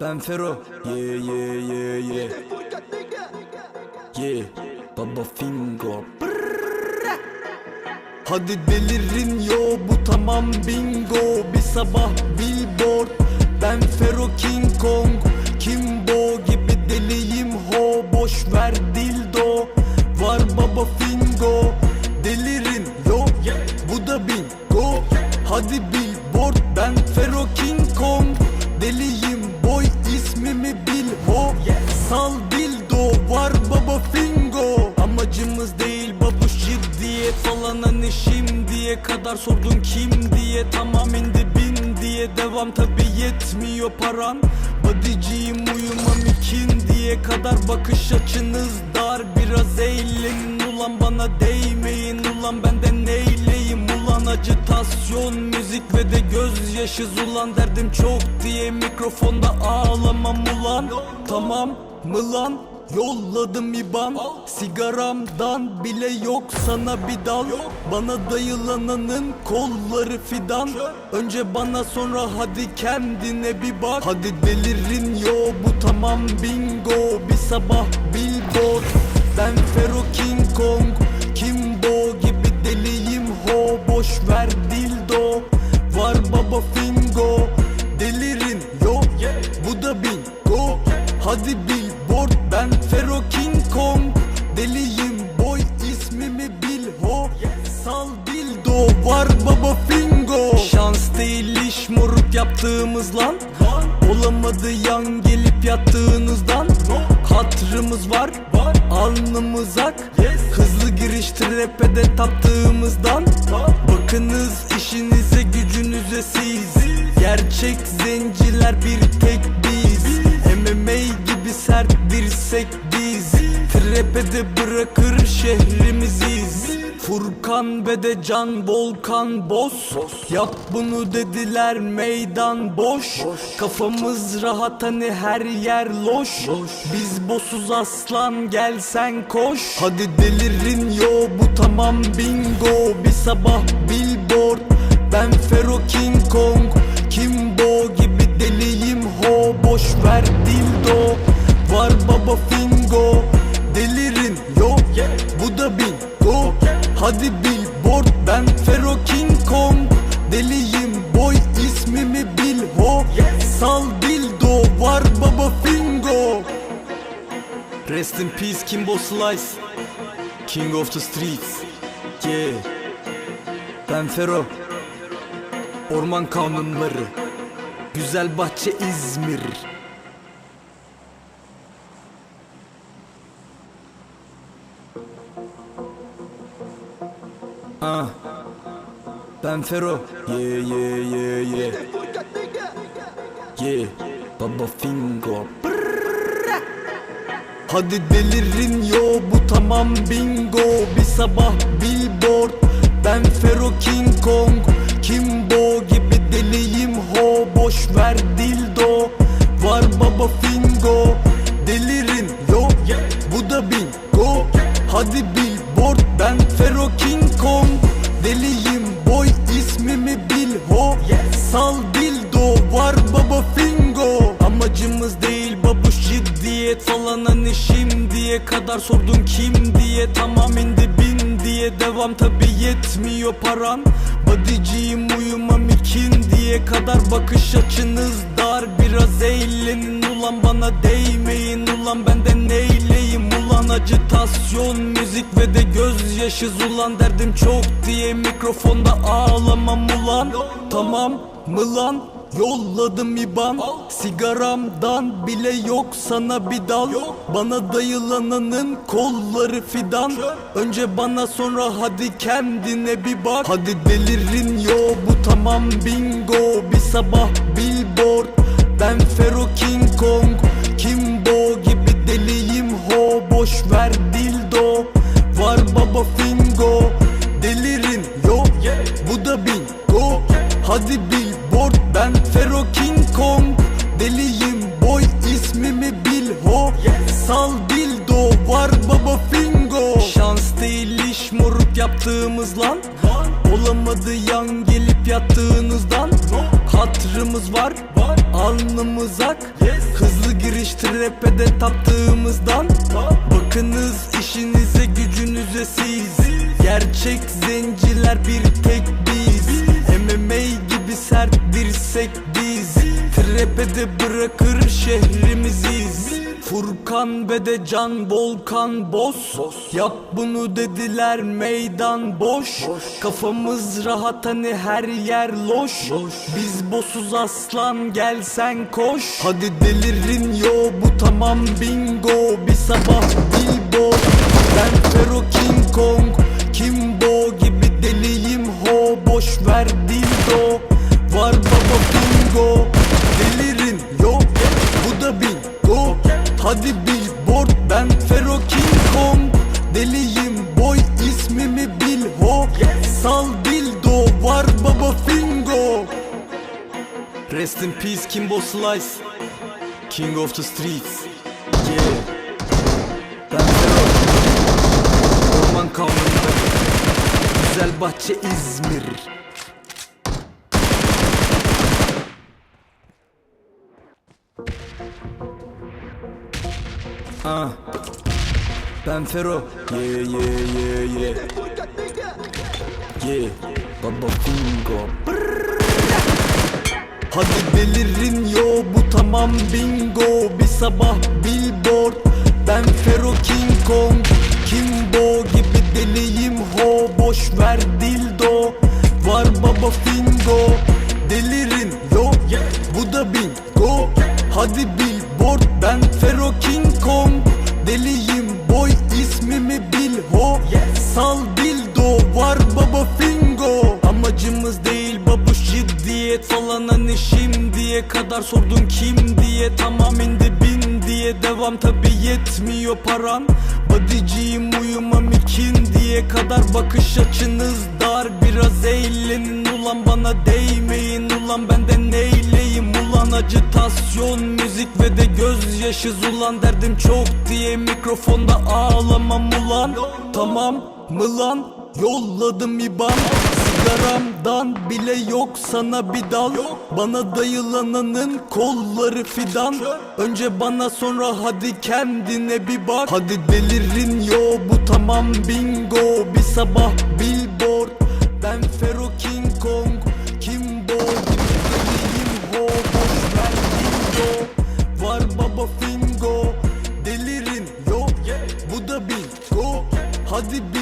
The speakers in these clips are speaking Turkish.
Ben Fero. Yeah yeah yeah yeah Yeah Baba Fingo. Hadi delirin yo bu tamam bingo. Bir sabah billboard. Ben Fero King Kong. Kimbo gibi deliyim ho. Boş ver dildo. Var baba Fingo tabi yetmiyor paran Badiciyim uyumam ikin diye kadar. Bakış açınız dar. Biraz eğlenin ulan bana değmeyin ulan. Benden neyleyim ulan? Acıtasyon müzik ve de gözyaşı ulan. Derdim çok diye mikrofonda ağlamam ulan. Tamam mı lan Yolladım iban Sigaramdan bile yok sana bir dal. Bana dayılananın kolları fidan. Önce bana sonra hadi kendine bir bak. Hadi delirin yo bu tamam bingo. Bir sabah billboard Ben Fero King Kong. Kimbo gibi deliyim ho Boş ver dildo. Var baba fingo Delirin yo Bu da bingo. Hadi Alnımız ak Hızlı giriş trepede taptığımızdan. Bakınız işinize gücünüze siz. Gerçek zenciler bir tek biz. MMA gibi sert dirsek biz. Trepede bırakır şehrimiziz Furkan ve de Can Volkan Boz Yap bunu dediler meydan boş. Kafamız rahat hani her yer loş. Biz bosuz aslan gelsen koş. Hadi delirin yo bu tamam bingo. Bir sabah billboard Ben Fero King Kong. Kimbo gibi deliyim ho Boş ver dildo. Var baba fingo Hadi billboard ben Fero King Kong. Deliyim boy ismimi bil ho. Sal dildo var baba fingo. Rest in peace Kimbo Slice. King of the streets Yeah. Ben Fero Orman kanunları. Güzel bahçe İzmir Ah Ben Fero. Yeah yeah yeah yeah Yeah Baba Fingo. Hadi delirin yo bu tamam bingo. Bir sabah billboard. Ben Fero King Kong. Kimbo gibi deliyim ho. Boş ver dildo. Var baba fingo Sal dildo var baba fingo. Amacımız değil babuş ciddiyet. Falan hani şimdiye kadar sordun kim diye. Tamam indi bin diye devam tabi yetmiyor paran Badiciyim uyumam ikin diye kadar bakış açınız dar. Biraz eğlenin ulan bana değmeyin ulan benden neyleyim ulan Acıtasyon müzik ve de gözyaşı. Ulan derdim çok diye mikrofonda ağlamam ulan. Tamam mı lan? Yolladım iban. Sigaramdan bile yok sana bir dal. Bana dayılananın kolları fidan. Önce bana sonra hadi kendine bir bak. Hadi delirin yo bu tamam bingo. Bir sabah billboard. Ben Fero King Kong. Kimbo Hadi billboard ben Fero King Kong. Deliyim boy ismimi bil ho. Sal dildo var baba fingo. Şans değil iş moruk yaptığımız lan. Olamadı yan gelip yattığınızdan. Hatırımız var Alnımız ak. Hızlı giriştir rap'e de taptığımızdan. Bakınız işinize gücünüze siz. Gerçek zenciler bir tek Furkan ve de Can Volkan Boss Yap bunu dediler meydan boş. Kafamız rahat hani her yer loş. Biz bossuz aslan gel sen koş. Hadi delirin yo bu tamam bingo. Bir sabah baba fingo Rest in peace Kimbo Slice. King of the streets. Yeah. Ben Fero Orman kanununda Güzel bahçe İzmir. Ah. Ben Fero Yeah yeah yeah yeah. Yeah Baba Brrrr. Hadi delirin yo bu tamam bingo. Bir sabah billboard Ben Fero King Kong. Kimbo gibi deliyim ho Boş ver dildo. Var baba fingo. Delirin yo Bu da bingo. Hadi billboard ben Fero King kadar sordun kim diye Tamam indi bin diye. Devam tabi yetmiyor paran Bodyciyim uyumam ikin diye. Kadar bakış açınız dar Biraz eğlenin. Ulan bana değmeyin ulan benden neyleyim? Ulan Acıtasyon müzik ve de gözyaşı ulan derdim çok diye mikrofonda ağlamam ulan. Tamam mı lan? Yolladım iban Sigaramdan bile yok sana bir dal. Bana dayılananın kolları fidan. Önce bana sonra hadi kendine bir bak. Hadi delirin yo bu tamam bingo. Bir sabah billboard. Ben Fero King Kong Kimbo gibi deliyim ho Boş bingo. Var baba fingo Delirin yo. Bu da bingo. Hadi billboard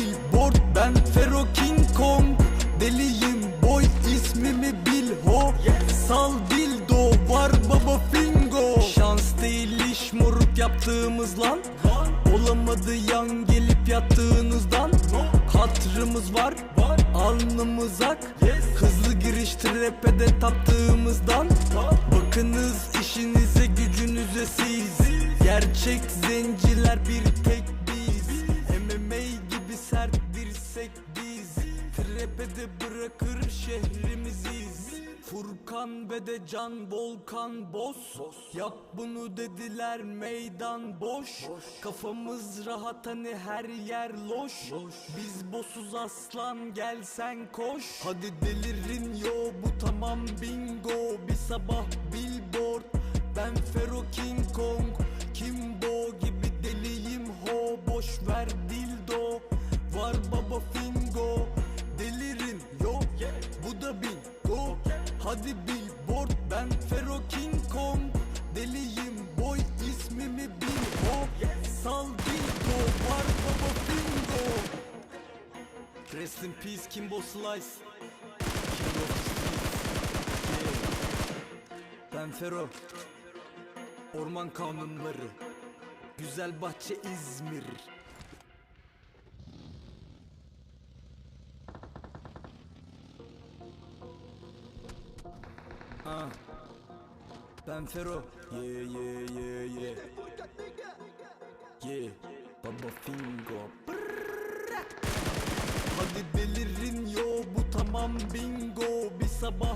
Hızlı giriştir rap'e de taptığımızdan Bakınız işinize gücünüze siz. Gerçek zenciler bir tek biz. MMA gibi sert dirsek biz. Trap'e de bırakır şehrimiziz Furkan ve de Can Volkan Boss Yap bunu dediler meydan boş. Kafamız rahat hani her yer loş. Biz bossuz aslan gel sen koş. Hadi delirin yo bu tamam bingo. Bir sabah billboard ben Fero King Kong. Kimbo gibi deliyim ho Boş ver dildo. Var baba fingo Delirin yo. Bu da bingo Hadi billboard ben Fero King Kong. Deliyim boy ismimi bil ho Sal dildo var baba fingo Rest in peace Kimbo Slice. Streets. Yeah. Ben Fero Orman kanunları. Güzel bahçe İzmir Ah. Ben Fero. Yeah yeah yeah yeah Yeah Baba Fingo. Hadi delirin yo bu tamam bingo. Bir sabah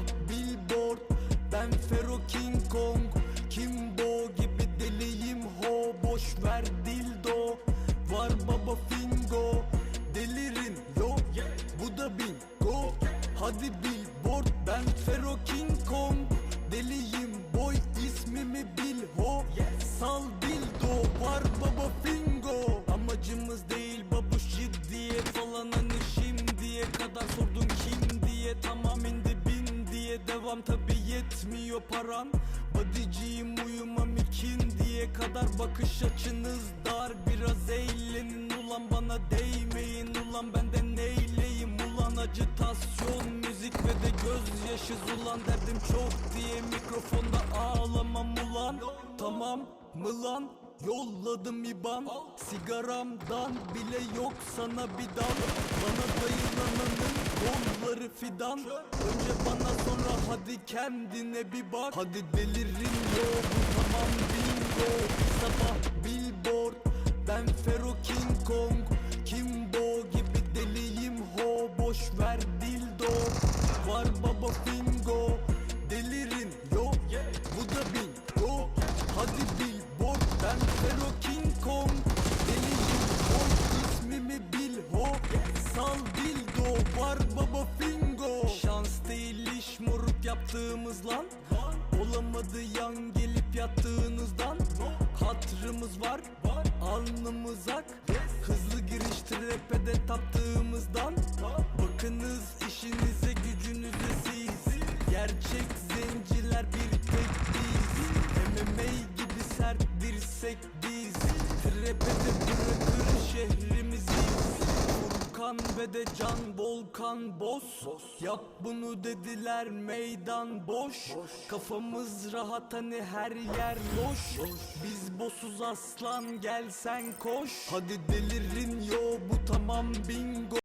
Bakış açınız dar biraz eğlenin. Ulan bana değmeyin ulan benden neyleyim? Ulan acıtasyon müzik ve de gözyaşı Ulan derdim çok diye mikrofonda ağlamam ulan. Tamam mı lan? Yolladım iban. Sigaramdan bile yok sana bir dal Bana dayılananın kolları fidan. Önce bana sonra hadi kendine bir bak. Hadi delirin yo bu tamam bingo yaptığımız lan. Olamadı yan gelip yattığınızdan. Hatırımız var Alnımız ak. Hızlı giriştir rapede taptığımızdan Furkan ve de Can Volkan Boz. Yap bunu dediler meydan boş. Kafamız rahat hani her yer loş Biz bosuz aslan gel sen koş. Hadi delirin yo bu tamam bingo